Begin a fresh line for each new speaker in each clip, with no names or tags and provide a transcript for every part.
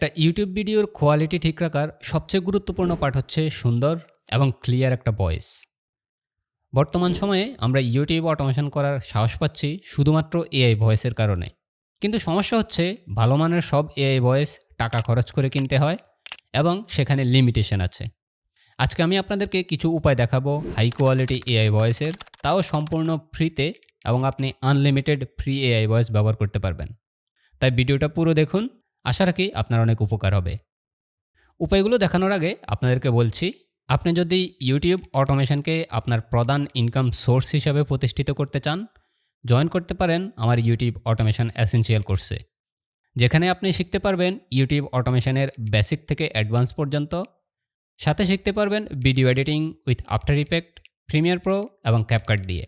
একটা ইউটিউব ভিডিওর কোয়ালিটি ঠিক রাখার সবচেয়ে গুরুত্বপূর্ণ পার্ট হচ্ছে সুন্দর এবং ক্লিয়ার একটা ভয়েস বর্তমান সময়ে আমরা ইউটিউব অটোমেশন করার সাহস পাচ্ছি শুধুমাত্র এআই ভয়েসের কারণে। কিন্তু সমস্যা হচ্ছে ভালো মানের সব এআই ভয়েস টাকা খরচ করে কিনতে হয় এবং সেখানে লিমিটেশন আছে। আজকে আমি আপনাদেরকে কিছু উপায় দেখাবো হাই কোয়ালিটি এআই ভয়েসের তাও সম্পূর্ণ ফ্রিতে এবং আপনি আনলিমিটেড ফ্রি এআই ভয়েস ব্যবহার করতে পারবেন। তাই ভিডিওটা পুরো দেখুন আশা রাখি আপনার অনেক উপকার হবে। উপায়গুলো দেখানোর আগে আপনাদেরকে বলছি, আপনি যদি ইউটিউব অটোমেশনকে আপনার প্রধান ইনকাম সোর্স হিসাবে প্রতিষ্ঠিত করতে চান, জয়েন করতে পারেন আমার ইউটিউব অটোমেশন অ্যাসেন্সিয়াল কোর্সে। যেখানে আপনি শিখতে পারবেন ইউটিউব অটোমেশনের বেসিক থেকে অ্যাডভান্স পর্যন্ত। সাথে শিখতে পারবেন video editing with after effect, premiere pro এবং ক্যাপকাট দিয়ে।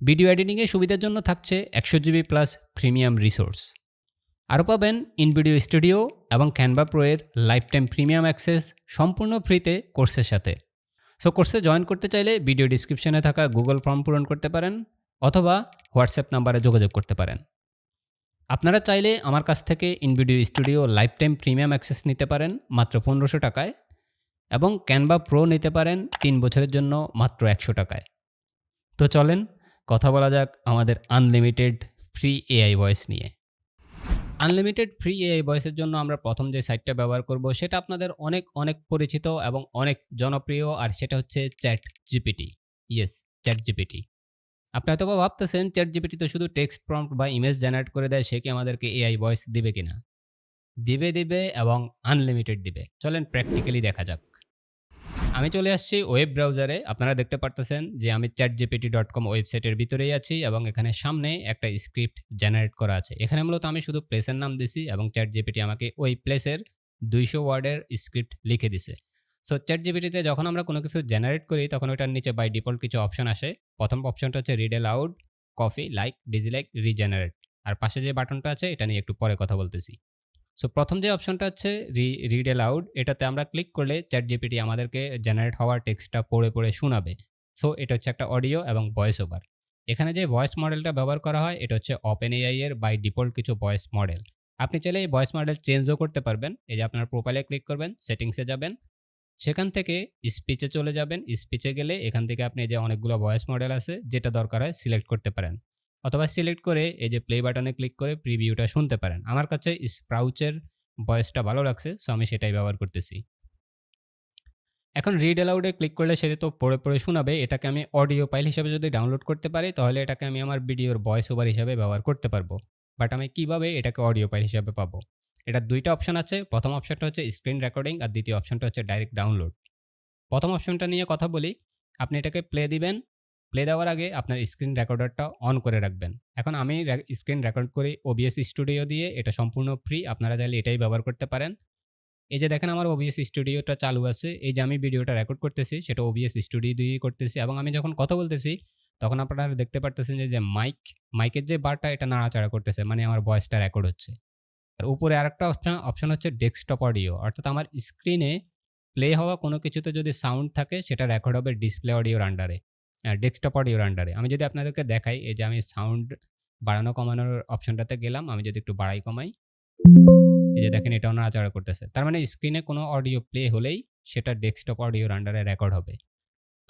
ভিডিও এডিটিংয়ের সুবিধার জন্য থাকছে একশো জিবি প্লাস প্রিমিয়াম রিসোর্স। আরও পাবেন ইনভিডিও স্টুডিও এবং ক্যানভা প্রো এর লাইফ টাইম প্রিমিয়াম অ্যাক্সেস সম্পূর্ণ ফ্রিতে কোর্সের সাথে। সো কোর্সে জয়েন করতে চাইলে ভিডিও ডিসক্রিপশনে থাকা গুগল ফর্ম পূরণ করতে পারেন অথবা হোয়াটসঅ্যাপ নাম্বারে যোগাযোগ করতে পারেন। আপনারা চাইলে আমার কাছ থেকে InVideo studio life time premium access নিতে পারেন মাত্র পনেরোশো টাকায় এবং ক্যানভা প্রো নিতে পারেন তিন বছরের জন্য মাত্র একশো টাকায়। তো চলেন কথা বলা যাক আমাদের আনলিমিটেড ফ্রি এআই ভয়েস নিয়ে। আনলিমিটেড ফ্রি এআই ভয়েসের জন্য আমরা প্রথম যে সাইটটা ব্যবহার করব, সেটা আপনাদের অনেক অনেক পরিচিত এবং অনেক জনপ্রিয়, আর সেটা হচ্ছে chat GPT yes chat GPT আপনি হয়তো ভাবতেছেন চ্যাট জিপিটি তো শুধু টেক্সট প্রম্পট বা ইমেজ জেনারেট করে দেয়, সে কি আমাদেরকে এআই ভয়েস দিবে কিনা? দিবে দিবে এবং আনলিমিটেড দিবে। চলেন প্র্যাকটিক্যালি দেখা যাক। আমি চলে আসছি ওয়েব ব্রাউজারে আপনারা দেখতে পারতেছেন যে আমি চ্যাট জিপিটি ডট কম ওয়েবসাইটের ভিতরেই আছি এবং এখানে সামনে একটা স্ক্রিপ্ট জেনারেট করা আছে। এখানে মূলত আমি শুধু প্লেসের নাম দিছি এবং চ্যাট জিপিটি আমাকে ওই প্লেসের দুইশো ওয়ার্ডের স্ক্রিপ্ট লিখে দিছে। সো চ্যাট জিপিটিতে যখন আমরা কোনো কিছু জেনারেট করি, তখন ওটার নিচে বাই ডিফল্ট কিছু অপশন আসে। প্রথম অপশনটা হচ্ছে read aloud copy like dislike regenerate আর পাশে যে বাটনটা আছে, এটা নিয়ে একটু পরে কথা বলতেছি। সো প্রথম যে অপশনটা হচ্ছে রি রিড এলাউড এটাতে আমরা ক্লিক করলে চ্যাট জিপিটি আমাদেরকে জেনারেট হওয়ার টেক্সটটা পড়ে পড়ে শোনাবে। সো এটা হচ্ছে একটা অডিও এবং ভয়েস ওভার এখানে যে ভয়েস মডেলটা ব্যবহার করা হয়, এটা হচ্ছে ওপেন এআই এর বাই ডিফল্ট কিছু ভয়েস মডেল আপনি চাইলে এই ভয়েস মডেল চেঞ্জও করতে পারবেন। এই যে আপনার প্রোফাইলে ক্লিক করবেন সেটিংসে যাবেন। সেখান থেকে স্পিচে চলে যাবেন। স্পিচে গেলে এখান থেকে আপনি যে অনেকগুলো ভয়েস মডেল আছে, যেটা দরকার হয় সিলেক্ট করতে পারেন। অথবা সিলেক্ট করে এই যে প্লে বাটনে ক্লিক করে প্রিভিউটা শুনতে পারেন। আমার কাছে স্প্রাউচের ভয়েসটা ভালো লাগছে সো আমি সেটাই ব্যবহার করতেছি। এখন রিড অ্যালাউডে ক্লিক করলে সেটা তো পড়ে পড়ে শোনাবে, এটাকে আমি অডিও ফাইল হিসেবে যদি ডাউনলোড করতে পারি, তাহলে এটাকে আমি আমার ভিডিওর ভয়েস ওভার হিসেবে ব্যবহার করতে পারব। বাট আমি কীভাবে এটাকে অডিও ফাইল হিসেবে পাবো? এটা দুইটা অপশন আছে, প্রথম অপশনটা হচ্ছে স্ক্রিন রেকর্ডিং আর দ্বিতীয় অপশনটা হচ্ছে ডাইরেক্ট ডাউনলোড প্রথম অপশনটা নিয়ে কথা বলি, আপনি এটাকে প্লে দিবেন প্লে দেওয়ার আগে আপনার স্ক্রিন রেকর্ডারটা অন করে রাখবেন। এখন আমি স্ক্রিন রেকর্ড করি ওবিএস স্টুডিও দিয়ে এটা সম্পূর্ণ ফ্রি আপনারা চাইলে এটাই ব্যবহার করতে পারেন। এই যে দেখেন আমার ওবিএস স্টুডিওটা চালু আছে, এই যে আমি ভিডিওটা রেকর্ড করতেছি, সেটা ওবিএস স্টুডিও দিয়েই করতেছি এবং আমি যখন কথা বলতেছি, তখন আপনারা দেখতে পারতেছেন যে মাইক মাইকের যে বারটা এটা নাড়াচাড়া করতেছে মানে আমার ভয়েসটা রেকর্ড হচ্ছে। আর উপরে আরেকটা অপশন অপশন হচ্ছে ডেস্কটপ অডিও অর্থাৎ আমার স্ক্রিনে প্লে হওয়া কোনো কিছুতে যদি সাউন্ড থাকে, সেটা রেকর্ড হবে ডিসপ্লে অডিওর আন্ডারে ডেস্কটপ অডিওর আন্ডারে আমি যদি আপনাদেরকে দেখাই, এই যে আমি সাউন্ড বাড়ানো কমানোর অপশনটাতে গেলাম, আমি যদি একটু বাড়াই কমাই, এই যে দেখেন এটাও নাড়াচাড়া করতেছে। তার মানে স্ক্রিনে কোনো অডিও প্লে হলেই সেটা ডেস্কটপ অডিওর আন্ডারে রেকর্ড হবে।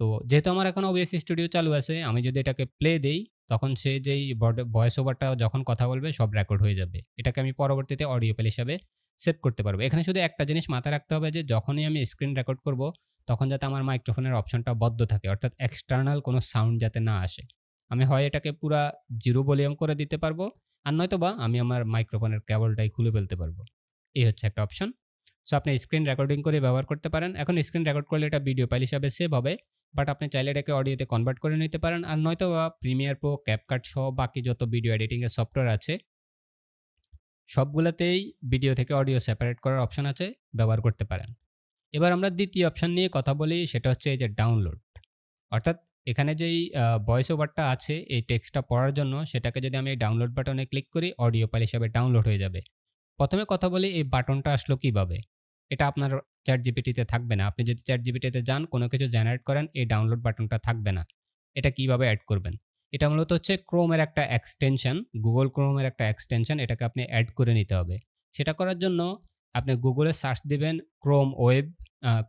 তো যেহেতু আমার এখন ওবিএস স্টুডিও চালু আছে, আমি যদি এটাকে প্লে দেই, তখন সে যেই ভয়েস ওভারটা যখন কথা বলবে, সব রেকর্ড হয়ে যাবে। এটাকে আমি পরবর্তীতে অডিও প্লে হিসাবে সেভ করতে পারব। এখানে শুধু একটা জিনিস মাথায় রাখতে হবে যে, যখনই আমি স্ক্রিন রেকর্ড করব তখন যাতে আমার মাইক্রোফোনের অপশনটা বদ্ধ থাকে, অর্থাৎ এক্সটার্নাল কোনো সাউন্ড যাতে না আসে। আমি হয় এটাকে পুরা জিরো ভলিউম করে দিতে পারব, আর নয়তো বা আমি আমার মাইক্রোফোনের কেবলটাই খুলে ফেলতে পারব। এই হচ্ছে একটা অপশন সো আপনি স্ক্রিন রেকর্ডিং করে ব্যবহার করতে পারেন। এখন স্ক্রিন রেকর্ড করলে এটা ভিডিও ফাইল হিসাবে সেভ হবে বাট আপনি চাইলে এটাকে অডিওতে কনভার্ট করে নিতে পারেন, আর নয়তো বা প্রিমিয়ার প্রো ক্যাপকাট সহ বাকি যত ভিডিও এডিটিংয়ের সফটওয়্যার আছে, সবগুলোতেই ভিডিও থেকে অডিও সেপারেট করার অপশন আছে, ব্যবহার করতে পারেন। এবার আমরা দ্বিতীয় অপশন নিয়ে কথা বলি, সেটা হচ্ছে এই যে ডাউনলোড অর্থাৎ এখানে যেই ভয়েস ওভারটা আছে, এই টেক্সটটা পড়ার জন্য সেটাকে যদি আমি ডাউনলোড বাটনে ক্লিক করি অডিও ফাইল হিসাবে ডাউনলোড হয়ে যাবে। প্রথমে কথা বলি, এই বাটনটা আসলো কীভাবে? এটা আপনার চ্যাট জিপিটিতে থাকবে না। আপনি যদি চ্যাট জিপিটিতে যান, কোনো কিছু জেনারেট করেন, এই ডাউনলোড বাটনটা থাকবে না। এটা কীভাবে অ্যাড করবেন? এটা মূলত হচ্ছে ক্রোমের একটা এক্সটেনশন গুগল ক্রোমের একটা এক্সটেনশন এটাকে আপনি অ্যাড করে নিতে হবে। সেটা করার জন্য আপনি গুগলে সার্চ দিবেন ক্রোম ওয়েব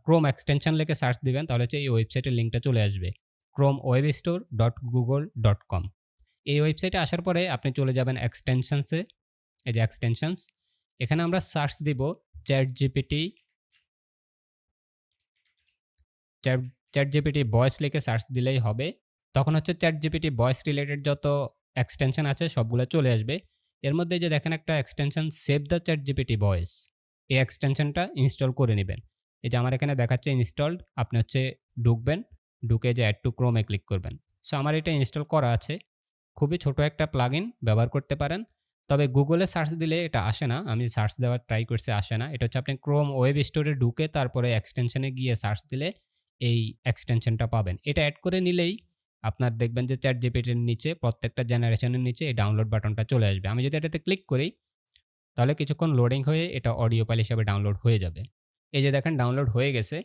ক্রোম এক্সটেনশন লিখে সার্চ দিবেন, তাহলে হচ্ছে এই ওয়েবসাইটের লিঙ্কটা চলে আসবে। Chrome web store dot Google dot com এই ওয়েবসাইটে আসার পরে আপনি চলে যাবেন এক্সটেনশনসে এই যে এক্সটেনশনস এখানে আমরা সার্চ দিব chat GPT chat chat GPT voice লিখে সার্চ দিলেই হবে। তখন হচ্ছে চ্যাট জিপিটি ভয়েস রিলেটেড যত এক্সটেনশন আছে সবগুলো চলে আসবে। এর মধ্যে যে দেখেন একটা extension save the chat GPT voice এই এক্সটেনশনটা ইনস্টল করে নেবেন। এই যে আমার এখানে দেখাচ্ছে ইনস্টলড আপনি হচ্ছে ঢুকবেন, ঢুকে যে অ্যাড টু ক্রোমে ক্লিক করবেন। সো আমার এটা ইনস্টল করা আছে। খুবই ছোট একটা প্লাগ ব্যবহার করতে পারেন। তবে গুগলে সার্চ দিলে এটা আসে না। আমি সার্চ দেওয়ার ট্রাই করছি, আসে না। এটা হচ্ছে আপনি ক্রোম ওয়েব স্টোরে ঢুকে তারপরে এক্সটেনশনে গিয়ে সার্চ দিলে এই এক্সটেনশনটা পাবেন। এটা অ্যাড করে নিলেই আপনার দেখবেন যে চ্যাট জিপিটির নিচে, প্রত্যেকটা জেনারেশনের নিচে এই ডাউনলোড বাটনটা চলে আসবে। আমি যদি এটাতে ক্লিক করি তাহলে কিছুক্ষণ লোডিং হয়ে এটা অডিও ফাইল হিসাবে ডাউনলোড হয়ে যাবে। এই যে দেখেন ডাউনলোড হয়ে গেছে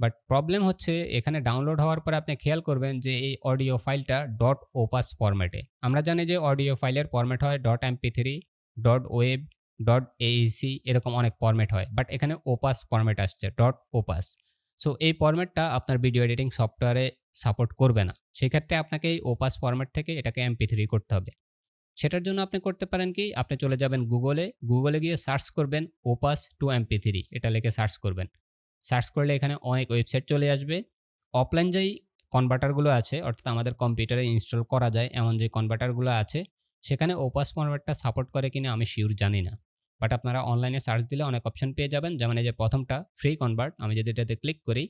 বাট প্রবলেম হচ্ছে এখানে ডাউনলোড হওয়ার পর আপনি খেয়াল করবেন যে এই অডিও ফাইলটা ডট ওপাস ফরম্যাটে আমরা জানি যে অডিও ফাইলের ফরম্যাট হয়. Dot MP three dot wav dot Aisi এরকম অনেক ফরম্যাট হয় বাট এখানে ওপাস ফরম্যাট আসছে ডট ওপাস সো এই ফরম্যাটটা আপনার ভিডিও এডিটিং সফটওয়্যারে সাপোর্ট করবে না। সেক্ষেত্রে আপনাকে এই ওপাস ফরম্যাট থেকে এটাকে এমপি থ্রি করতে হবে। সেটার জন্য আপনি করতে পারেন কি, আপনি চলে যাবেন গুগলে গুগলে গিয়ে সার্চ করবেন ওপাস টু এমপি থ্রি এটা লিখে সার্চ করবেন। সার্চ করলে এখানে অনেক ওয়েবসাইট চলে আসবে। অফলাইন যেই কনভার্টারগুলো আছে, অর্থাৎ আমাদের কম্পিউটারে ইনস্টল করা যায়, এমন যে কনভার্টারগুলো আছে, সেখানে ওপাস ফরম্যাটটা সাপোর্ট করে কিনা আমি শিওর জানি না। বাট আপনারা অনলাইনে সার্চ দিলে অনেক অপশন পেয়ে যাবেন। যেমন এই যে প্রথমটা ফ্রি কনভার্ট আমি যদি এটাতে ক্লিক করি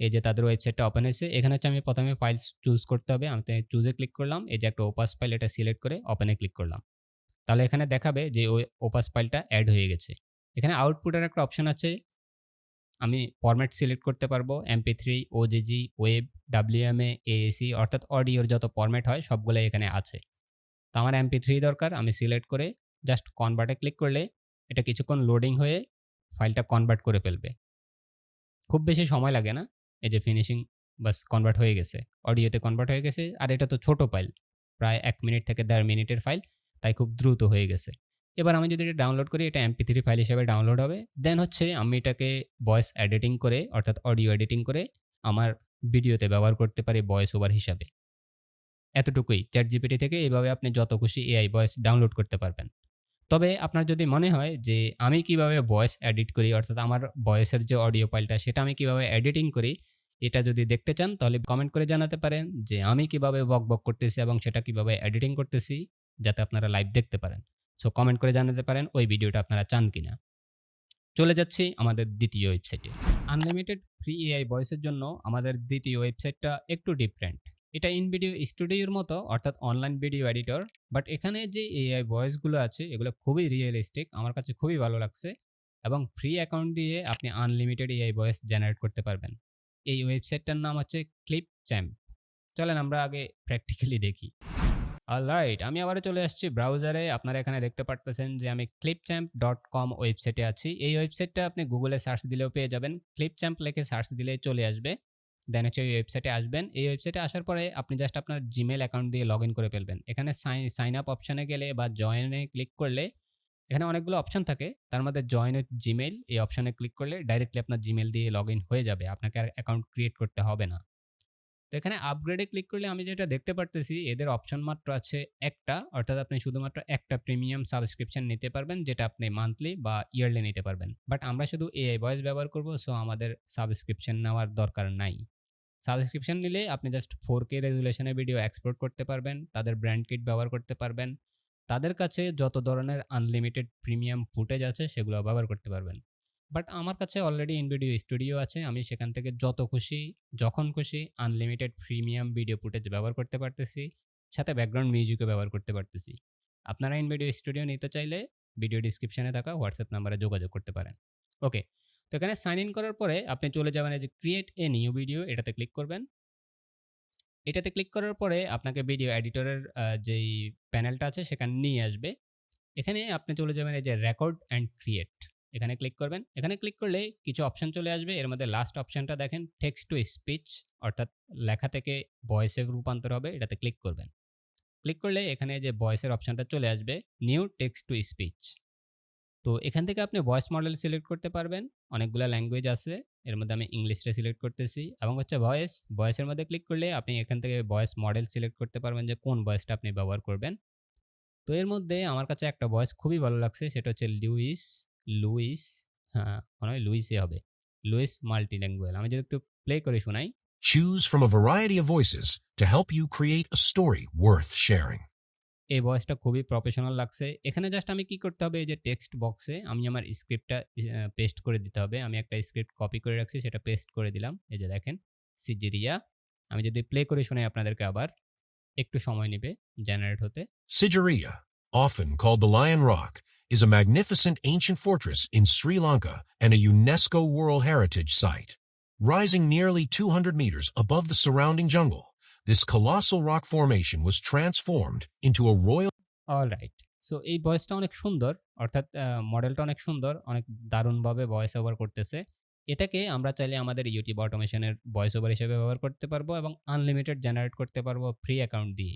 এই যে তাদের ওয়েবসাইটটা ওপেন হয়েছে, এখানে হচ্ছে আমি প্রথমে ফাইল চুজ করতে হবে। আমি চুজে ক্লিক করলাম, এই যে একটা ওপাস ফাইল এটা সিলেক্ট করে ওপেনে ক্লিক করলাম। তাহলে এখানে দেখাবে যে ওই ওপাস ফাইলটা অ্যাড হয়ে গেছে। এখানে আউটপুটের একটা অপশন আছে। আমি ফরম্যাট সিলেক্ট করতে পারব MP three OGG wav WMA AAC অর্থাৎ অডিওর যত ফরম্যাট হয় সবগুলো এখানে আছে। তো আমার এমপি থ্রি দরকার, আমি সিলেক্ট করে জাস্ট কনভার্টে ক্লিক করলে এটা কিছুক্ষণ লোডিং হয়ে ফাইলটা কনভার্ট করে ফেলবে। খুব বেশি সময় লাগে না। এই যে ফিনিশিং বাস কনভার্ট হয়ে গেছে। অডিওতে কনভার্ট হয়ে গেছে, আর এটা তো ছোট ফাইল প্রায় এক মিনিট থেকে দেড় মিনিটের ফাইল তাই খুব দ্রুত হয়ে গেছে। এবার আমি যদি এটা ডাউনলোড করি, এটা এমপি থ্রি ফাইল হিসেবে ডাউনলোড হবে। দেন হচ্ছে আমি এটাকে ভয়েস এডিটিং করে, অর্থাৎ অডিও এডিটিং করে, আমার ভিডিওতে ব্যবহার করতে পারি ভয়েস ওভার হিসাবে। এতটুকুই। চ্যাট জিপিটি থেকে এইভাবে আপনি যত খুশি এআই ভয়েস ডাউনলোড করতে পারবেন। তবে আপনার যদি মনে হয় যে আমি কীভাবে ভয়েস এডিট করি, অর্থাৎ আমার ভয়েসের যে অডিও ফাইলটা সেটা আমি কীভাবে এডিটিং করি, এটা যদি দেখতে চান, তাহলে কমেন্ট করে জানাতে পারেন যে আমি কীভাবে বক বক করতেছি এবং সেটা কীভাবে এডিটিং করতেছি, যাতে আপনারা লাইভ দেখতে পারেন। সো কমেন্ট করে জানাতে পারেন ওই ভিডিওটা আপনারা চান কিনা। চলে যাচ্ছি আমাদের দ্বিতীয় ওয়েবসাইটে আনলিমিটেড ফ্রি এআই ভয়েসের জন্য আমাদের দ্বিতীয় ওয়েবসাইটটা একটু ডিফারেন্ট এটা ইন ভিডিও স্টুডিওর মতো, অর্থাৎ অনলাইন ভিডিও এডিটর বাট এখানে যে এআই ভয়েসগুলো আছে, এগুলো খুবই রিয়েলিস্টিক আমার কাছে খুবই ভালো লাগছে, এবং ফ্রি অ্যাকাউন্ট দিয়ে আপনি আনলিমিটেড এআই ভয়েস জেনারেট করতে পারবেন। এই ওয়েবসাইটটার নাম হচ্ছে ক্লিপ চ্যাম্প চলেন আমরা আগে প্র্যাকটিক্যালি দেখি। অলরাইট আমি আবারও চলে আসছি ব্রাউজারে আপনারা এখানে দেখতে পারতেছেন যে আমি ক্লিপচ্যাম্প ডট কম ওয়েবসাইটে আছি। এই ওয়েবসাইটটা আপনি গুগলে সার্চ দিলেও পেয়ে যাবেন। ক্লিপচ্যাম্প লেখে সার্চ দিলে চলে আসবে। দেন হচ্ছে এই ওয়েবসাইটে আসবেন। এই ওয়েবসাইটে আসার পরে আপনি জাস্ট আপনার জিমেল অ্যাকাউন্ট দিয়ে লগ করে ফেলবেন। এখানে সাইন সাইন আপ অপশানে গেলে বা জয়েনে ক্লিক করলে এখানে অনেকগুলো অপশন থাকে। তার মধ্যে জয়েন উইথ জিমেল এই অপশানে ক্লিক করলে ডাইরেক্টলি আপনার জিমেল দিয়ে লগ হয়ে যাবে। আপনাকে আর অ্যাকাউন্ট ক্রিয়েট করতে হবে না। তো এখানে আপগ্রেডে ক্লিক করলে আমি যেটা দেখতে পারতেছি, এদের অপশন মাত্র আছে একটা। অর্থাৎ আপনি শুধুমাত্র একটা প্রিমিয়াম সাবস্ক্রিপশন নিতে পারবেন, যেটা আপনি মান্থলি বা ইয়ারলি নিতে পারবেন। বাট আমরা শুধু এআই ভয়েস ব্যবহার করব সো আমাদের সাবস্ক্রিপশন নেওয়ার দরকার নাই। সাবস্ক্রিপশন নিলে আপনি জাস্ট ফোর কে রেজুলেশনের ভিডিও এক্সপোর্ট করতে পারবেন, তাদের ব্র্যান্ড কিট ব্যবহার করতে পারবেন, তাদের কাছে যত ধরনের আনলিমিটেড প্রিমিয়াম ফুটেজ আছে সেগুলো ব্যবহার করতে পারবেন। বাট আমার কাছে অলরেডি ইনভিডিও স্টুডিও আছে, আমি সেখান থেকে যত খুশি, যখন খুশি আনলিমিটেড প্রিমিয়াম ভিডিও ফুটেজ ব্যবহার করতে পারতেছি, সাথে ব্যাকগ্রাউন্ড মিউজিকও ব্যবহার করতে পারতেছি। আপনারা ইনভিডিও স্টুডিও নিতে চাইলে ভিডিও ডিসক্রিপশনে থাকা হোয়াটসঅ্যাপ নাম্বারে যোগাযোগ করতে পারেন। ওকে তো এখানে সাইন ইন করার পরে আপনি চলে যাবেন এই যে ক্রিয়েট এ নিউ ভিডিও এটাতে ক্লিক করবেন। এটাতে ক্লিক করার পরে আপনাকে ভিডিও এডিটরের যেই প্যানেলটা আছে সেখানে নিয়ে আসবে। এখানে আপনি চলে যাবেন এই যে রেকর্ড অ্যান্ড ক্রিয়েট এখানে ক্লিক করবেন। এখানে ক্লিক করলে কিছু অপশন চলে আসবে। এর মধ্যে লাস্ট অপশনটা দেখেন টেক্সট টু স্পিচ অর্থাৎ লেখা থেকে ভয়েসে রূপান্তর হবে, এটাতে ক্লিক করবেন। ক্লিক করলে এখানে যে ভয়েসের অপশনটা চলে আসবে নিউ টেক্সট টু স্পিচ তো এখান থেকে আপনি ভয়েস মডেল সিলেক্ট করতে পারবেন। অনেকগুলো ল্যাঙ্গুয়েজ আছে। এর মধ্যে আমি ইংলিশটা সিলেক্ট করতেছি এবং হচ্ছে ভয়েস ভয়েসের মধ্যে ক্লিক করলে আপনি এখান থেকে ভয়েস মডেল সিলেক্ট করতে পারবেন যে কোন ভয়েসটা আপনি ব্যবহার করবেন। তো এর মধ্যে আমার কাছে একটা ভয়েস খুবই ভালো লাগছে, সেটা হচ্ছে লুইস লুইস হ্যাঁ মনে হয় লুইসই হবে। লুইস মাল্টিল্যাঙ্গুয়েল আমি যদি একটু প্লে করে শোনাই।
Choose from a variety of voices to help you create a story worth sharing.
এই ভয়েসটা খুবই প্রফেশনাল লাগছে এখানে জাস্ট আমি কি করতে হবে এই যে টেক্সট বক্সে আমি আমার স্ক্রিপ্টটা পেস্ট করে দিতে হবে আমি একটা স্ক্রিপ্ট কপি করে রাখছি সেটা পেস্ট করে দিলাম এই যে দেখেন সিজেরিয়া আমি যদি প্লে করে শোনাই আপনাদেরকে আবার একটু সময় নেবে জেনারেট হতে
Sigiriya, often called the Lion Rock, is a magnificent ancient fortress in Sri Lanka and a UNESCO World Heritage Site. Rising nearly 200 meters above the surrounding jungle, this colossal rock formation was transformed into a royal
all right so এই ভয়েসটা অনেক সুন্দর, অর্থাৎ মডেলটা অনেক সুন্দর, অনেক দারুণভাবে ভয়েস ওভার করতেছে। এটাকে আমরা চাইলে আমাদের ইউটিউব অটোমেশনের ভয়েস ওভার হিসেবে ব্যবহার করতে পারব এবং আনলিমিটেড জেনারেট করতে পারব ফ্রি অ্যাকাউন্ট দিয়ে।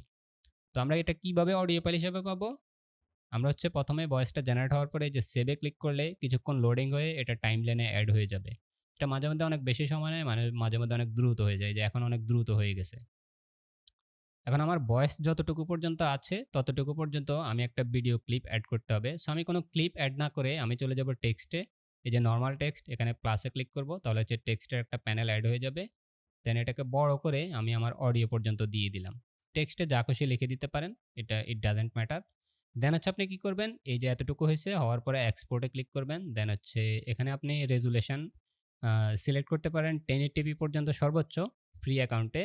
তো আমরা এটা কীভাবে অডিও ফাইল হিসেবে পাবো? আমরা হচ্ছে প্রথমে ভয়েসটা জেনারেট হওয়ার পরে যে সেভে ক্লিক করলে কিছুক্ষণ লোডিং হয়ে এটা টাইম লাইনে অ্যাড হয়ে যাবে। এটা মাঝে মধ্যে অনেক বেশি সময় নেয় মানে মাঝে মধ্যে অনেক দ্রুত হয়ে যায়, যে এখন অনেক দ্রুত হয়ে গেছে। এখন আমার বয়স যতটুকু পর্যন্ত আছে, ততটুকু পর্যন্ত আমি একটা ভিডিও ক্লিপ অ্যাড করতে হবে। সো আমি কোনো ক্লিপ অ্যাড না করে আমি চলে যাব টেক্সটে এই যে নর্মাল টেক্সট এখানে প্লাসে ক্লিক করব, তাহলে হচ্ছে টেক্সটের একটা প্যানেল অ্যাড হয়ে যাবে। দেন এটাকে বড় করে আমি আমার অডিও পর্যন্ত দিয়ে দিলাম। টেক্সটে যা খুশি লিখে দিতে পারেন, এটা ইট ডাজেন্ট ম্যাটার দেন হচ্ছে আপনি কি করবেন, এই যে এতটুকু হয়েছে, হওয়ার পরে এক্সপোর্টে ক্লিক করবেন। দেন হচ্ছে এখানে আপনি রেজুলেশন সিলেক্ট করতে পারেন। টেন টিভি পর্যন্ত সর্বোচ্চ ফ্রি অ্যাকাউন্টে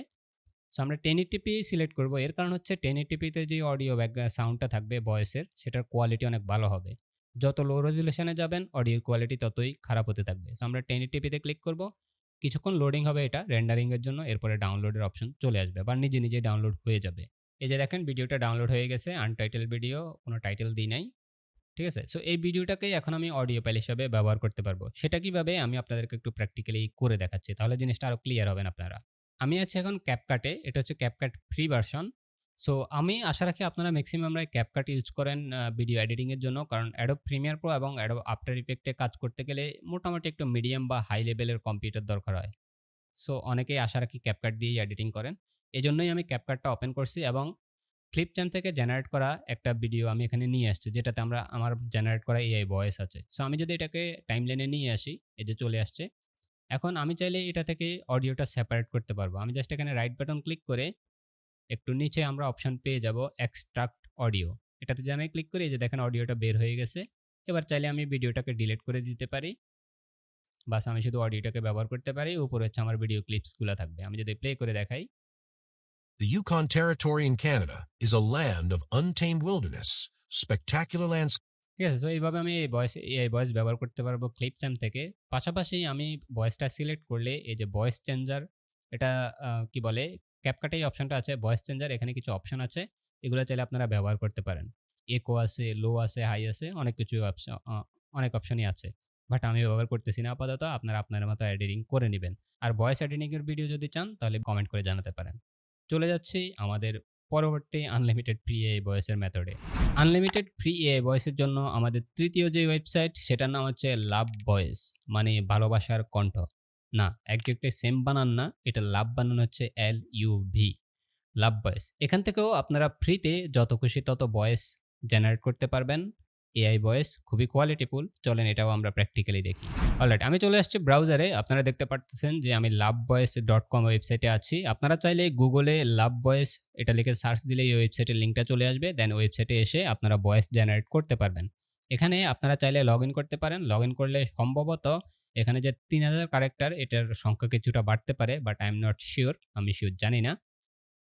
সো আমরা টেন টিপি সিলেক্ট করব। এর কারণ হচ্ছে টেন টিপিতে যে অডিও ব্যাক সাউন্ডটা থাকবে ভয়েসের সেটার কোয়ালিটি অনেক ভালো হবে। যত লো রেজুলেশনে যাবেন অডিওর কোয়ালিটি ততই খারাপ হতে থাকবে। তো আমরা টেন টিপিতে ক্লিক করব। কিছুক্ষণ লোডিং হবে এটা রেন্ডারিংয়ের জন্য, এরপরে ডাউনলোডের অপশন চলে আসবে বা নিজে নিজে ডাউনলোড হয়ে যাবে। এই যে দেখেন ভিডিওটা ডাউনলোড হয়ে গেছে আনটাইটেল ভিডিও কোনো টাইটেল দিই নাই। ঠিক আছে? সো এই ভিডিওটাকেই এখন আমি অডিও ফাইল হিসাবে ব্যবহার করতে পারব। সেটা কীভাবে? আমি আপনাদেরকে একটু প্র্যাকটিক্যালি করে দেখাচ্ছি। তাহলে জিনিসটা আরও ক্লিয়ার হবেন আপনারা। আমি আছি এখন ক্যাপকাটে এটা হচ্ছে ক্যাপকাট ফ্রি ভার্সন সো আমি আশা রাখি আপনারা ম্যাক্সিমামরা ক্যাপকাট ইউজ করেন ভিডিও এডিটিংয়ের জন্য। কারণ অ্যাডোব প্রিমিয়ার প্রো এবং অ্যাডোব আফটার ইফেক্টে কাজ করতে গেলে মোটামুটি একটু মিডিয়াম বা হাই লেভেলের কম্পিউটার দরকার হয়। সো অনেকেই আশা রাখি ক্যাপকাট দিয়েই এডিটিং করেন। এই জন্যই আমি ক্যাপকাটটা ওপেন করছি এবং ফ্লিপচ্যান থেকে জেনারেট করা একটা ভিডিও আমি এখানে নিয়ে আসছি, যেটাতে আমরা, আমার জেনারেট করা এআই ভয়েস আছে। সো আমি যদি এটাকে টাইম লাইনে নিয়ে আসি, এই যে চলে আসছে এখন আমি চাইলে এটা থেকে অডিওটা সেপারেট করতে পারব। আমি জাস্ট এখানে রাইট বাটন ক্লিক করে একটু নিচে আমরা অপশন পেয়ে যাব এক্সট্রাক্ট অডিও এটাতে যে আমি ক্লিক করি যে দেখেন অডিওটা বের হয়ে গেছে। এবার চাইলে আমি ভিডিওটাকে ডিলিট করে দিতে পারি। বাস আমি শুধু অডিওটাকে ব্যবহার করতে পারি। উপরে হচ্ছে আমার ভিডিও ক্লিপসগুলো থাকবে। আমি যদি প্লে করে দেখাই।
The Yukon Territory in Canada is a land of untamed wilderness, spectacular landscapes,
ঠিক আছে? সো এইভাবে আমি এই ভয়েস এই ভয়েস ব্যবহার করতে পারব ক্লিপ চ্যাম থেকে। পাশাপাশি আমি ভয়েসটা সিলেক্ট করলে এই যে ভয়েস চেঞ্জার এটা কি বলে ক্যাপকাটে এই অপশনটা আছে ভয়েস চেঞ্জার এখানে কিছু অপশন আছে। এগুলো চাইলে আপনারা ব্যবহার করতে পারেন। একো আছে লো আছে হাই আছে, অনেক কিছু অপশন অনেক অপশনই আছে। বাট আমি ব্যবহার করতেছি না, আপাতত আপনারা আপনার মতো এডিটিং করে নেবেন। আর ভয়েস এডিটিংয়ের ভিডিও যদি চান, তাহলে কমেন্ট করে জানাতে পারেন। চলে যাচ্ছি আমাদের পরবর্তী আনলিমিটেড ফ্রি এ। ভয়েসের মেথডে আনলিমিটেড ফ্রি এ ভয়েসের জন্য আমাদের তৃতীয় যে ওয়েবসাইট সেটার নাম হচ্ছে লাভ ভয়েস মানে ভালোবাসার কণ্ঠ। না একজেক্টে সেম বানান না, এটা লাভ বানান হচ্ছে L U V love voice এখান থেকেও আপনারা ফ্রিতে যত খুশি তত ভয়েস জেনারেট করতে পারবেন। এআই ভয়েস খুবই কোয়ালিটিফুল চলেন এটাও আমরা প্র্যাকটিক্যালি দেখি। অলরাইট আমি চলে আসছি ব্রাউজারে আপনারা দেখতে পারতেছেন যে আমি লাভ ভয়েস ডট কম ওয়েবসাইটে আছি। আপনারা চাইলে গুগলে লাভ ভয়েস এটা লিখে সার্চ দিলে এই ওয়েবসাইটের লিঙ্কটা চলে আসবে। দেন ওয়েবসাইটে এসে আপনারা ভয়েস জেনারেট করতে পারবেন। এখানে আপনারা চাইলে লগ করতে পারেন। লগ করলে সম্ভবত এখানে যে তিন হাজার ক্যারেক্টার এটার সংখ্যা কিছুটা বাড়তে পারে but I am not sure আমি শিওর জানি না।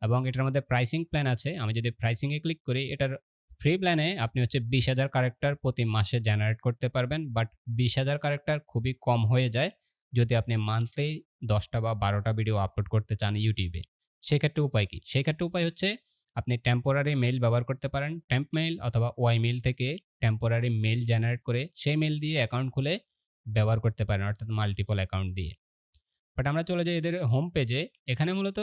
এবং এটার মধ্যে প্রাইসিং প্ল্যান আছে। আমি যদি প্রাইসিংয়ে ক্লিক করি, এটার ফ্রি প্ল্যানে আপনি হচ্ছে বিশ হাজার ক্যারেক্টার প্রতি মাসে জেনারেট করতে পারবেন বাট বিশ হাজার ক্যারেক্টার খুবই কম হয়ে যায় যদি আপনি মান্থলি দশটা বা বারোটা ভিডিও আপলোড করতে চান ইউটিউবে। সেক্ষেত্রে উপায় কি? সেক্ষেত্রে উপায় হচ্ছে আপনি টেম্পোরারি মেইল ব্যবহার করতে পারেন টেম্প মেইল অথবা ওয়াই মেইল থেকে টেম্পোরারি মেইল জেনারেট করে সেই মেল দিয়ে অ্যাকাউন্ট খুলে ব্যবহার করতে পারেন, অর্থাৎ মাল্টিপল অ্যাকাউন্ট দিয়ে। বাট আমরা চলে যাই এদের হোম পেজে এখানে মূলত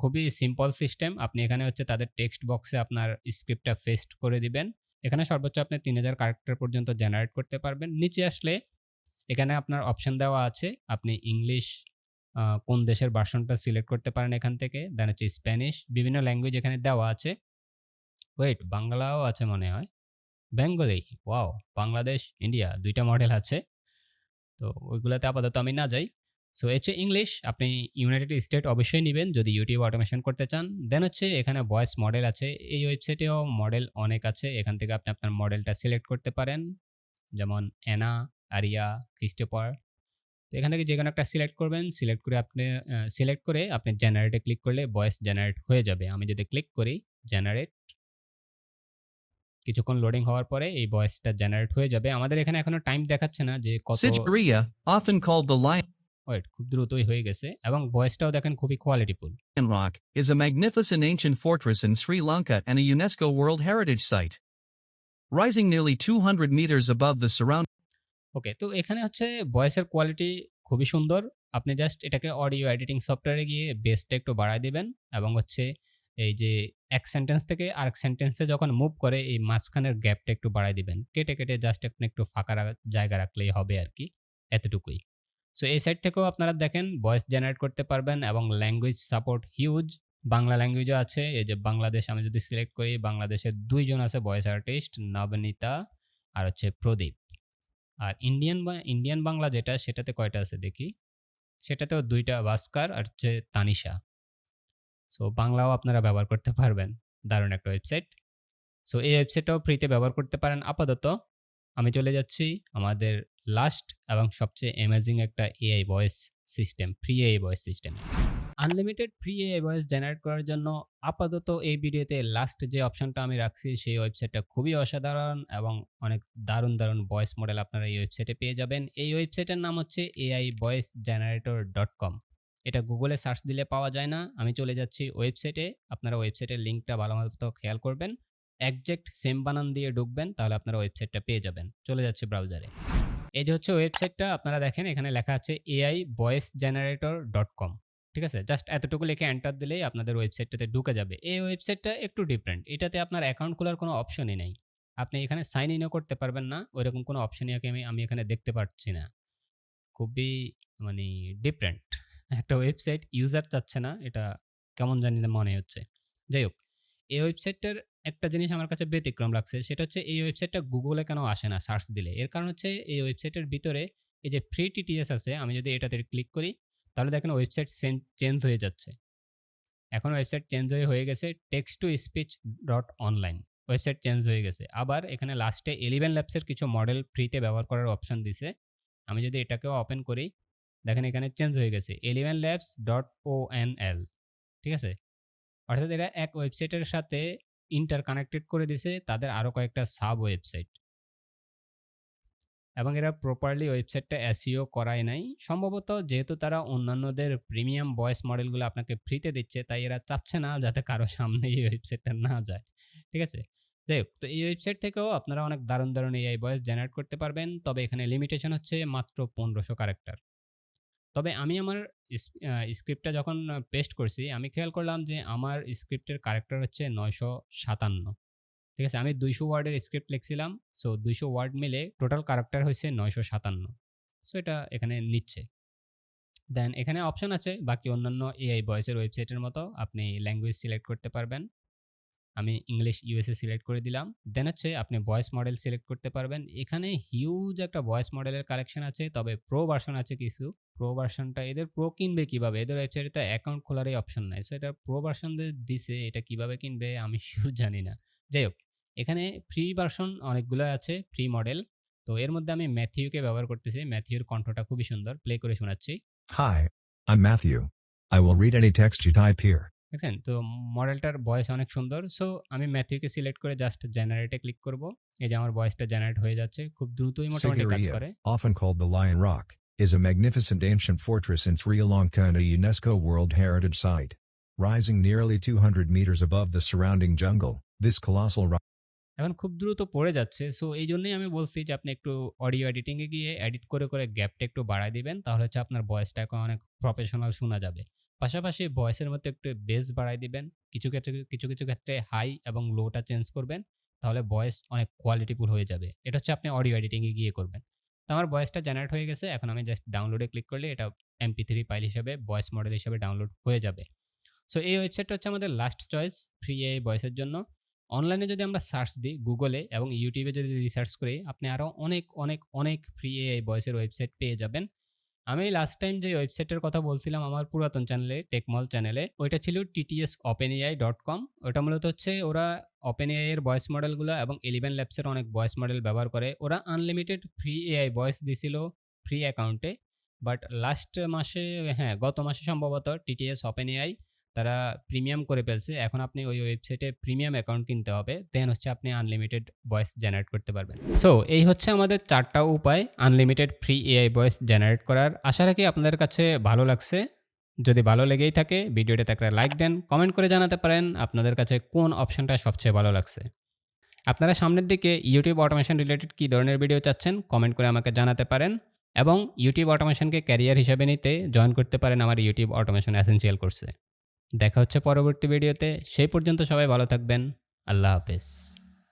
খুবই সিম্পল সিস্টেম আপনি এখানে হচ্ছে তাদের টেক্সট বক্সে আপনার স্ক্রিপ্টটা পেস্ট করে দিবেন। এখানে সর্বোচ্চ আপনি তিন হাজার ক্যারেক্টার পর্যন্ত জেনারেট করতে পারবেন। নিচে আসলে এখানে আপনার অপশন দেওয়া আছে। আপনি ইংলিশ কোন দেশের ভার্সনটা সিলেক্ট করতে পারেন এখান থেকে। দেন হচ্ছে স্প্যানিশ বিভিন্ন ল্যাঙ্গুয়েজ এখানে দেওয়া আছে। ওয়েট বাংলাও আছে মনে হয়। বেঙ্গলি ওয়াও বাংলাদেশ ইন্ডিয়া দুইটা মডেল আছে। তো ওইগুলোতে আপাতত আমি না যাই। সো হচ্ছে ইংলিশ আপনি ইউনাইটেড স্টেট অবশ্যই নেবেন। যদি ইউটিউব অটোমেশন করতে চান দেন হচ্ছে এখানে ভয়েস মডেল আছে। এই ওয়েবসাইটেও মডেল অনেক আছে। এখান থেকে আপনি আপনার মডেলটা সিলেক্ট করতে পারেন। যেমন অ্যানা আরিয়া ক্রিস্টোপার তো এখান থেকে যে কোনো একটা সিলেক্ট করবেন। সিলেক্ট করে আপনি সিলেক্ট করে আপনি জেনারেটে ক্লিক করলে ভয়েস জেনারেট হয়ে যাবে। আমি যদি ক্লিক করি জেনারেট কিছুক্ষণ লোডিং হওয়ার পরে এই ভয়েসটা জেনারেট হয়ে যাবে। আমাদের এখানে এখনও টাইম দেখাচ্ছে না যে কত ওয়েট খুব দ্রুতই হয়ে গেছে এবং ভয়েসটাও দেখেন খুবই কোয়ালিটিফুল
Rock, is a magnificent ancient fortress in Sri Lanka and a UNESCO World Heritage Site. Rising nearly 200 meters above the surrounding
ওকে তো এখানে হচ্ছে ভয়েসের কোয়ালিটি খুবই সুন্দর। আপনি জাস্ট এটাকে অডিও এডিটিং সফটওয়্যারে গিয়ে বেসটা একটু বাড়ায় দিবেন এবং হচ্ছে এই যে এক সেন্টেন্স থেকে আরেক সেন্টেন্সে যখন মুভ করে এই মাঝখানের গ্যাপটা একটু বাড়ায় দিবেন। কেটে কেটে জাস্ট একটু ফাঁকা জায়গা রাখলেই হবে আর কি এতটুকুই। সো এই সাইট থেকেও আপনারা দেখেন ভয়েস জেনারেট করতে পারবেন এবং ল্যাঙ্গুয়েজ সাপোর্ট হিউজ বাংলা ল্যাঙ্গুয়েজও আছে। এই যে বাংলাদেশ আমি যদি সিলেক্ট করি, বাংলাদেশের দুইজন আছে ভয়েস আর্টিস্ট নবনীতা আর হচ্ছে প্রদীপ। আর ইন্ডিয়ান বা ইন্ডিয়ান বাংলা যেটা, সেটাতে কয়টা আছে দেখি? সেটাতেও দুইটা ভাস্কার আর হচ্ছে তানিশা সো বাংলাও আপনারা ব্যবহার করতে পারবেন। দারুণ একটা ওয়েবসাইট সো এই ওয়েবসাইটটাও ফ্রিতে ব্যবহার করতে পারেন। আপাতত আমি চলে যাচ্ছি আমাদের লাস্ট এবং সবচেয়ে অ্যামেজিং একটা AI voice system free AI voice system unlimited free AI voice generate করার জন্য আপাতত এই ভিডিওতে লাস্ট যে অপশনটা আমি রাখছি, সেই ওয়েবসাইটটা খুবই অসাধারণ এবং অনেক দারুণ দারুণ ভয়েস মডেল আপনারা এই ওয়েবসাইটে পেয়ে যাবেন। এই ওয়েবসাইটের নাম হচ্ছে AI voice generator dot com এটা গুগলে সার্চ দিলে পাওয়া যায় না। আমি চলে যাচ্ছি ওয়েবসাইটে আপনারা ওয়েবসাইটের লিঙ্কটা ভালো মতো খেয়াল করবেন। একজ্যাক্ট সেম বানান দিয়ে ঢুকবেন, তাহলে আপনারা ওয়েবসাইটটা পেয়ে যাবেন। চলে যাচ্ছে ব্রাউজারে এই যে হচ্ছে ওয়েবসাইটটা, আপনারা দেখেন এখানে লেখা আছে AI voice generator dot com ঠিক আছে? জাস্ট এতটুকু লিখে এন্টার দিলেই আপনাদের ওয়েবসাইটটাতে ঢুকে যাবে। এই ওয়েবসাইটটা একটু ডিফারেন্ট এটাতে আপনার অ্যাকাউন্ট খোলার কোনো অপশনই নেই। আপনি এখানে সাইন ইনও করতে পারবেন না, ওইরকম কোনো অপশনই আমি আমি এখানে দেখতে পাচ্ছি না। খুবই মানে ডিফারেন্ট একটা ওয়েবসাইট ইউজার চাচ্ছে না, এটা কেমন জানি না মনে হচ্ছে। যাই হোক, এই ওয়েবসাইটটার একটা জিনিস আমার কাছে ব্যতিক্রম লাগছে, সেটা হচ্ছে এই ওয়েবসাইটটা গুগলে কেন আসে না সার্চ দিলে? এর কারণ হচ্ছে এই ওয়েবসাইটের ভিতরে এই যে ফ্রি টিটিএস আছে, আমি যদি এটাতে ক্লিক করি, তাহলে দেখেন ওয়েবসাইট চেঞ্জ হয়ে যাচ্ছে। এখন ওয়েবসাইট চেঞ্জ হয়ে হয়ে গেছে text to speech dot online website change হয়ে গেছে। আবার এখানে লাস্টে এলিভেন ল্যাবসের কিছু মডেল ফ্রিতে ব্যবহার করার অপশন দিছে। আমি যদি এটাকেও ওপেন করি, দেখেন এখানে চেঞ্জ হয়ে গেছে। Eleven labs dot O N L ঠিক আছে? অর্থাৎ এরা এক ওয়েবসাইটের সাথে ইন্টার কানেক্টেড করে দিছে, তাদের আরও কয়েকটা সাব ওয়েবসাইট এবং এরা প্রপারলি ওয়েবসাইটটা এসিও করায় নাই। সম্ভবত যেহেতু তারা অন্যান্যদের প্রিমিয়াম ভয়েস মডেলগুলো আপনাকে ফ্রিতে দিচ্ছে, তাই এরা চাচ্ছে না যাতে কারও সামনে এই ওয়েবসাইটটা না যায়। ঠিক আছে? যাই হোক, তো এই ওয়েবসাইট থেকেও আপনারা অনেক দারুণ দারুণ এআই ভয়েস জেনারেট করতে পারবেন, তবে এখানে লিমিটেশন হচ্ছে মাত্র পনেরোশো ক্যারেক্টার তবে আমি আমার স্ক্রিপ্টটা যখন পেস্ট করছি, আমি খেয়াল করলাম যে আমার স্ক্রিপ্টের ক্যারেক্টার হচ্ছে নয়শো সাতান্ন। ঠিক আছে? আমি দুইশো ওয়ার্ডের স্ক্রিপ্ট লিখছিলাম, সো দুইশো ওয়ার্ড মিলে টোটাল ক্যারেক্টার হয়েছে নয়শো সাতান্ন। সো এটা এখানে নিচ্ছে। দেন এখানে অপশন আছে, বাকি অন্যান্য এআই ভয়েসের ওয়েবসাইটের মতো আপনি ল্যাঙ্গুয়েজ সিলেক্ট করতে পারবেন। আমি ইংলিশ, ইউএসএ সিলেক্ট করে দিলাম। দেন হচ্ছে আপনি ভয়েস মডেল সিলেক্ট করতে পারবেন। এখানে হিউজ একটা ভয়েস মডেলের কালেকশন আছে, তবে প্রো ভার্সন আছে কিছু। প্রো ভার্সনটা এদের প্রো কিনবে কীভাবে? এদের ওয়েবসাইটে তো অ্যাকাউন্ট খোলারই অপশন নাই। সো এটা প্রো ভার্সন দিছে এটা কীভাবে কিনবে আমি শিওর জানি না। যাই হোক এখানে ফ্রি ভার্সন অনেকগুলো আছে ফ্রি মডেল তো এর মধ্যে আমি ম্যাথিউকে ব্যবহার করতেছি। ম্যাথিউর কণ্ঠটা খুবই সুন্দর। প্লে করে শোনাচ্ছি।
Hi, I'm Matthew I will read any text you type here.
দেখছেন? তো মডেলটার ভয়েস অনেক সুন্দর। সো আমি ম্যাথিউকে সিলেক্ট করে জাস্ট জেনারেটে ক্লিক করব। এই যে আমার ভয়েসটা জেনারেট হয়ে যাচ্ছে। খুব দ্রুতই মোটামুটি কাজ করে।
often called the Lion Rock, is a magnificent ancient fortress in Sri Lanka and a UNESCO World Heritage Site. Rising nearly 200 meters above the surrounding jungle, this colossal rock
এখন খুব দ্রুত পড়ে যাচ্ছে সো এই জন্যই আমি বলছি যে আপনি একটু অডিও এডিটিংয়ে গিয়ে এডিট করে করে গ্যাপটা একটু বাড়ায় দিবেন তাহলে হচ্ছে আপনার ভয়েসটা এখন অনেক প্রফেশনাল শোনা যাবে। পাশাপাশি ভয়েসের মধ্যে একটু বেস বাড়ায় দিবেন কিছু ক্ষেত্রে কিছু কিছু ক্ষেত্রে হাই এবং লোটা চেঞ্জ করবেন তাহলে ভয়েস অনেক কোয়ালিটিফুল হয়ে যাবে। এটা হচ্ছে আপনি অডিও এডিটিংয়ে গিয়ে করবেন। তো আমার ভয়েসটা জেনারেট হয়ে গেছে। এখন আমি জাস্ট ডাউনলোডে ক্লিক করলে এটা এমপি থ্রি ফাইল হিসাবে ভয়েস মডেল হিসাবে ডাউনলোড হয়ে যাবে। সো এই ওয়েবসাইটটা হচ্ছে আমাদের লাস্ট চয়েস ফ্রি এ ভয়েসের জন্য। অনলাইনে যদি আমরা সার্চ দিই গুগলে এবং ইউটিউবে যদি রিসার্চ করি, আপনি আরও অনেক অনেক অনেক ফ্রি এআই ভয়েসের ওয়েবসাইট পেয়ে যাবেন। আমি লাস্ট টাইম যে ওয়েবসাইটের কথা বলছিলাম আমার পুরাতন চ্যানেলে টেকমল চ্যানেলে ওইটা ছিল TTS open AI dot com ওইটা মূলত হচ্ছে ওরা ওপেন এআই এর ভয়েস মডেলগুলো এবং ইলেভেন ল্যাবসের অনেক ভয়েস মডেল ব্যবহার করে। ওরা আনলিমিটেড ফ্রি এআই ভয়েস দিছিল ফ্রি অ্যাকাউন্টে বাট লাস্ট মাসে হ্যাঁ গত মাসে সম্ভবত টিটিএস ওপেন এআই তারা প্রিমিয়াম করে ফেলছে। এখন আপনি ওই ওয়েবসাইটে প্রিমিয়াম অ্যাকাউন্ট কিনতে হবে। দেন হচ্ছে আপনি আনলিমিটেড ভয়েস জেনারেট করতে পারবেন। সো এই হচ্ছে আমাদের চারটা উপায় unlimited free AI voice generate করার। আশা রাখি আপনাদের কাছে ভালো লাগছে। যদি ভালো লেগেই থাকে, ভিডিওটাতে একটা লাইক দেন কমেন্ট করে জানাতে পারেন আপনাদের কাছে কোন অপশনটা সবচেয়ে ভালো লাগছে। আপনারা সামনের দিকে ইউটিউব অটোমেশন রিলেটেড কী ধরনের ভিডিও চাচ্ছেন কমেন্ট করে আমাকে জানাতে পারেন এবং ইউটিউব অটোমেশনকে ক্যারিয়ার হিসেবে নিতে জয়েন করতে পারেন আমার ইউটিউব অটোমেশন অ্যাসেন্সিয়াল কোর্সে দেখা হচ্ছে পরবর্তী ভিডিওতে। সেই পর্যন্ত সবাই ভালো থাকবেন। আল্লাহ হাফেজ।